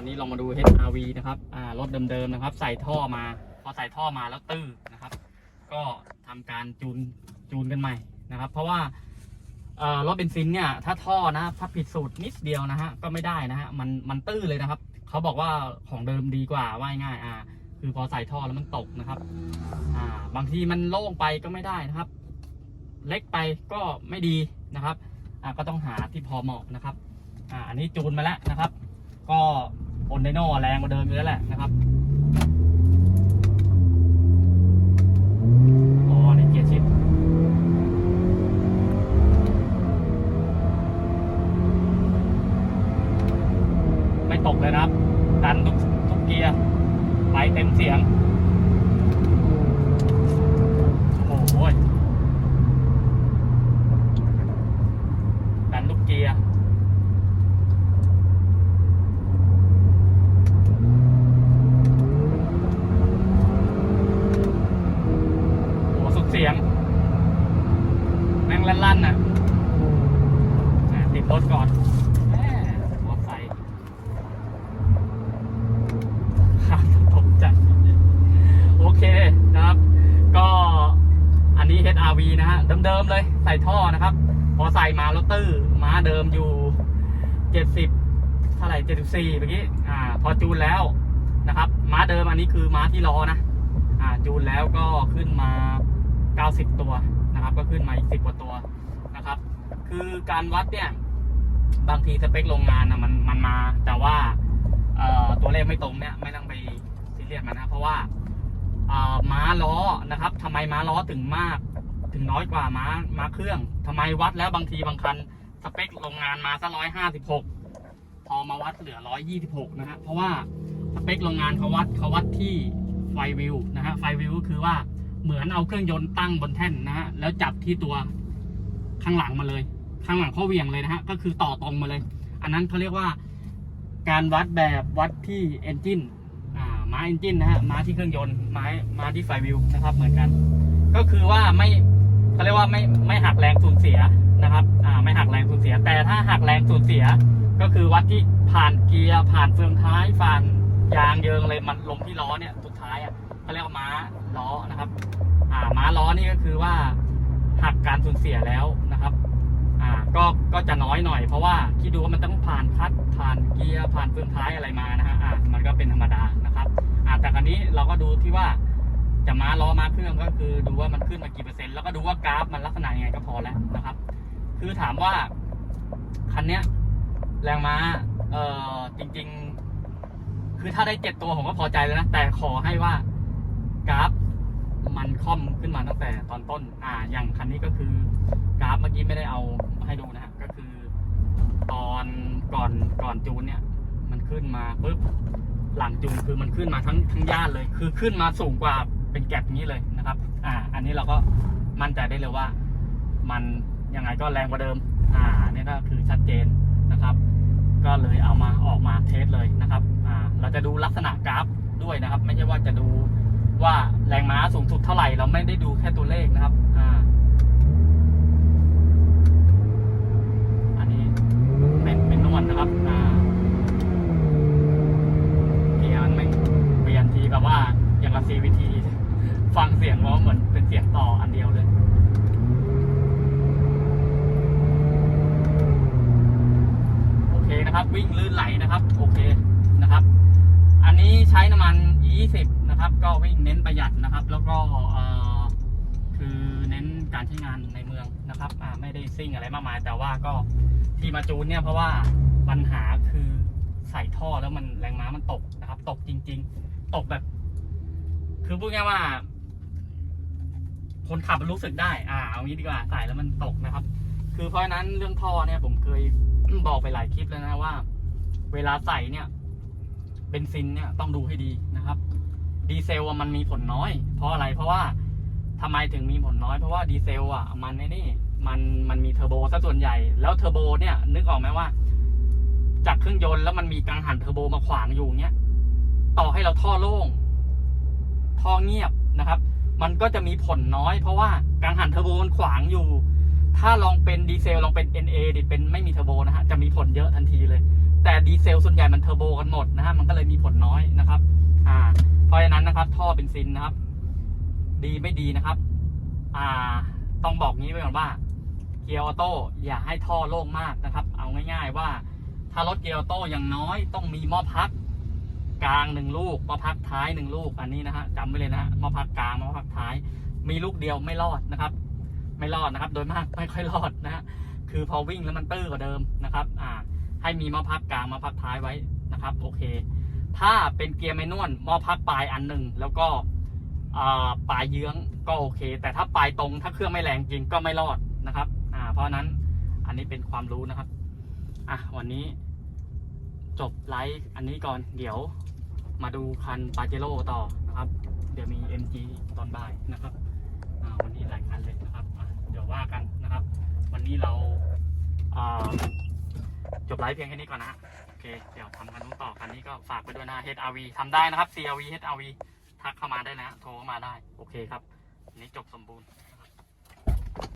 วันนี้เรามาดู HRV นะครับอ่ารถเดิมๆนะครับ ใส่ท่อมา พอใส่ท่อมาแล้วตื้อนะครับ ก็ทำการจูนจูนกันใหม่นะครับ เพราะว่ารถเบนซินเนี่ยถ้าท่อนะถ้าผิดสูตรนิดเดียวนะฮะก็ไม่ได้นะฮะมันมันตื้อเลยนะครับเขาบอกว่าของเดิมดีกว่าว่าง่ายอ่าคือพอใส่ท่อแล้วมันตกนะครับอ่าบางทีมันโล่งไปก็ไม่ได้นะครับ เล็กไปก็ไม่ดีนะครับอ่าก็ต้องหาที่พอเหมาะนะครับอ่าอันนี้จูนมาแล้วนะครับ ก็ บนไดโน่แรงกว่าเดิมอยู่แล้วแหละนะครับอ๋อในเกียร์ชิปไม่ตกเลยนะครับ ดันทุกทุกเกียร์ไปเต็มเสียง โอ้โหยดันลูกเกียร์ โอ้โหสุดเสียง แม่ง ลั่นน่ะอะติดรถก่อนแม่มอไซค์ครับตกใจโอเคนะครับ ก็อันนี้ HRV นะฮะ เดิมๆเลย ใส่ท่อนะครับ พอใส่มาแล้วตื้อม้าเดิมอยู่70เท่าไหร่74เมื่อกี้ อ่า พอจูนแล้วนะครับ ม้าเดิมอันนี้คือม้าที่ล้อนะ อ่า จูนแล้วก็ขึ้นมา90ตัว นะครับ ก็ขึ้นมาอีก10กว่าตัวนะครับ คือการวัดเนี่ยบางทีสเปคโรงงานนะมันมันมา แต่ว่าตัวเลขไม่ตรงเนี่ยไม่ต้องไปซีเรียสมันนะ เพราะว่าม้าล้อนะครับทำไมม้าล้อถึงมาก ถึงน้อยกว่าม้าม้าเครื่องทำไมวัดแล้วบางทีบางคันสเปคโรงงานมาซะร้อยห้าสิบหกพอมาวัดเหลือร้อยยี่สิบหกนะฮะเพราะว่าสเปคโรงงานเขาวัดเขาวัดที่ไฟวิวนะฮะไฟวิวก็คือว่า เหมือนเอาเครื่องยนต์ตั้งบนแท่นนะฮะแล้วจับที่ตัวข้างหลังมาเลย ข้างหลังข้อเหวียงเลยนะฮะก็คือต่อตรงมาเลย อันนั้นเขาเรียกว่า การวัดแบบวัดที่เอนจินอ่าม้าเอนจินนะฮะม้าที่เครื่องยนต์ม้าม้าที่ไฟวิวนะครับ เหมือนกัน ก็คือว่าไม่เขาเรียกว่าไม่ไม่หักแรงสูญเสียนะครับอ่าไม่หักแรงสูญเสีย แต่ถ้าหักแรงสูญเสีย ก็คือวัดที่ผ่านเกียร์ผ่านเฟืองท้ายผ่านยางเยิงเลยมันลงที่ล้อเนี่ยสุดท้ายอะ เขาเรียกว่าม้าล้อนะครับ อ่าม้าล้อนี่ก็คือว่าหักการสูญเสียแล้วนะครับ อ่าก็ก็จะน้อยหน่อยเพราะว่าคิดดูว่ามันต้องผ่านคัดผ่านเกียร์ผ่านเฟืองท้ายอะไรมานะฮะอ่ามันก็เป็นธรรมดานะครับ อ่าแต่ครั้นี้เราก็ดูที่ว่าจะม้าล้อม้าเครื่องก็คือดูว่ามันขึ้นมากี่เปอร์เซ็นต์แล้วก็ดูว่ากราฟมันลักษณะยังไงก็พอแล้วนะครับ คือถามว่าคันเนี้ยแรงม้าเอ่อจริง ๆ คือถ้าได้เจ็ดตัวผมก็พอใจแล้วนะแต่ขอให้ว่า กราฟมันค่อมขึ้นมาตั้งแต่ตอนต้น อ่า อย่างคันนี้ก็คือกราฟเมื่อกี้ไม่ได้เอาให้ดูนะฮะ ก็คือ ตอนก่อนก่อนจูนเนี่ย มันขึ้นมาปุ๊บ หลังจูนคือมันขึ้นมาทั้งทั้งย่านเลย คือขึ้นมาสูงกว่าเป็นแก็บอย่างนี้เลยนะครับ อ่า อันนี้เราก็มั่นใจได้เลยว่า มันยังไงก็แรงกว่าเดิม อ่า นี่ก็คือชัดเจนนะครับ ก็เลยเอามาออกมาเทสเลยนะครับ อ่า เราจะดูลักษณะกราฟด้วยนะครับ ไม่ใช่ว่าจะดู ว่าแรงม้าสูงสุดเท่าไหร่ เราไม่ได้ดูแค่ตัวเลขนะครับ อ่า อันนี้เป็นเป็นนวดนะครับ อ่าเกียร์มันไม่เปลี่ยนทีแบบว่าอย่างกับ CVT ฟังเสียงว่าเหมือนเป็นเสียงต่ออันเดียวเลยโอเคนะครับวิ่งลื่นไหลนะครับ โอเคนะครับ อันนี้ใช้น้ำมัน E20 นะครับ ก็วิ่งเน้นประหยัดนะครับ แล้วก็คือเน้นการใช้งานในเมืองนะครับไม่ได้ซิ่งอะไรมากมาย แต่ว่าก็ที่มาจูนเนี่ยเพราะว่าปัญหาคือใส่ท่อแล้วมันแรงม้ามันตกนะครับ ตกจริง ๆ ตกแบบ คือพูดง่ายว่า คนขับรู้สึกได้ อ่าเอางี้ดีกว่าใส่แล้วมันตกนะครับ คือเพราะฉะนั้นเรื่องท่อเนี่ยผมเคยบอกไปหลายคลิปแล้วนะว่า เวลาใส่เนี่ยเบนซินเนี่ยต้องดูให้ดีนะครับ ดีเซลอะมันมีผลน้อย เพราะอะไรเพราะว่าทำไมถึงมีผลน้อยเพราะว่าดีเซลอะมันไอ้นี่มันมันมีเทอร์โบซะส่วนใหญ่แล้วเทอร์โบเนี่ยนึกออกไหมว่า จากเครื่องยนต์แล้วมันมีกังหันเทอร์โบมาขวางอยู่เนี้ยต่อให้เราท่อโล่ง ท่อเงียบนะครับ มันก็จะมีผลน้อย เพราะว่ากังหันเทอร์โบมันขวางอยู่ ถ้าลองเป็นดีเซลลองเป็น NA ดิเป็นไม่มีเทอร์โบนะฮะจะมีผลเยอะทันทีเลย แต่ดีเซลส่วนใหญ่มันเทอร์โบกันหมดนะฮะมันก็เลยมีผลน้อยนะครับ อ่าเพราะฉะนั้นนะครับ ท่อเบนซินนะครับ ดีไม่ดีนะครับ อ่า ต้องบอกงี้ไว้ก่อนว่า เกียร์ออโต้อย่าให้ท่อโล่งมากนะครับ เอาง่าย ๆ ว่า ถ้ารถเกียร์ออโต้อย่างน้อยต้องมีหม้อพักกลางหนึ่งลูกมอพักท้ายหนึ่งลูกอันนี้นะฮะจำไว้เลยนะฮะหม้อพักกลางมอพักท้าย มีลูกเดียวไม่รอดนะครับ ไม่รอดนะครับ โดยมากไม่ค่อยรอดนะฮะคือพอวิ่งแล้วมันตื้อกว่าเดิมนะครับ อ่า ให้มีมอพักกลางมอพักท้ายไว้นะครับ โอเค ถ้าเป็นเกียร์แมนนวลมอพักปลายอันหนึ่งแล้วก็ปลายเยื้องก็โอเค แต่ถ้าปลายตรงถ้าเครื่องไม่แรงจริงก็ไม่รอดนะครับเพราะนั้นอันนี้เป็นความรู้นะครับอะวันนี้จบไลฟ์อันนี้ก่อนเดี๋ยวมาดูคันปาเจโร่ต่อนะครับ เดี๋ยวมี MG ตอนบ่ายนะครับวันนี้หลายคันเลยนะครับ เดี๋ยวว่ากันนะครับ วันนี้เราจบไลฟ์เพียงแค่นี้ก่อนนะ เค เดี๋ยวทำคันนู้นต่อคันนี้ก็ฝากไปด้วยนะ HRV ทำได้นะครับ CRV HRV ทักเข้ามาได้นะ โทรเข้ามาได้ โอเคครับนนี้จบสมบูรณ์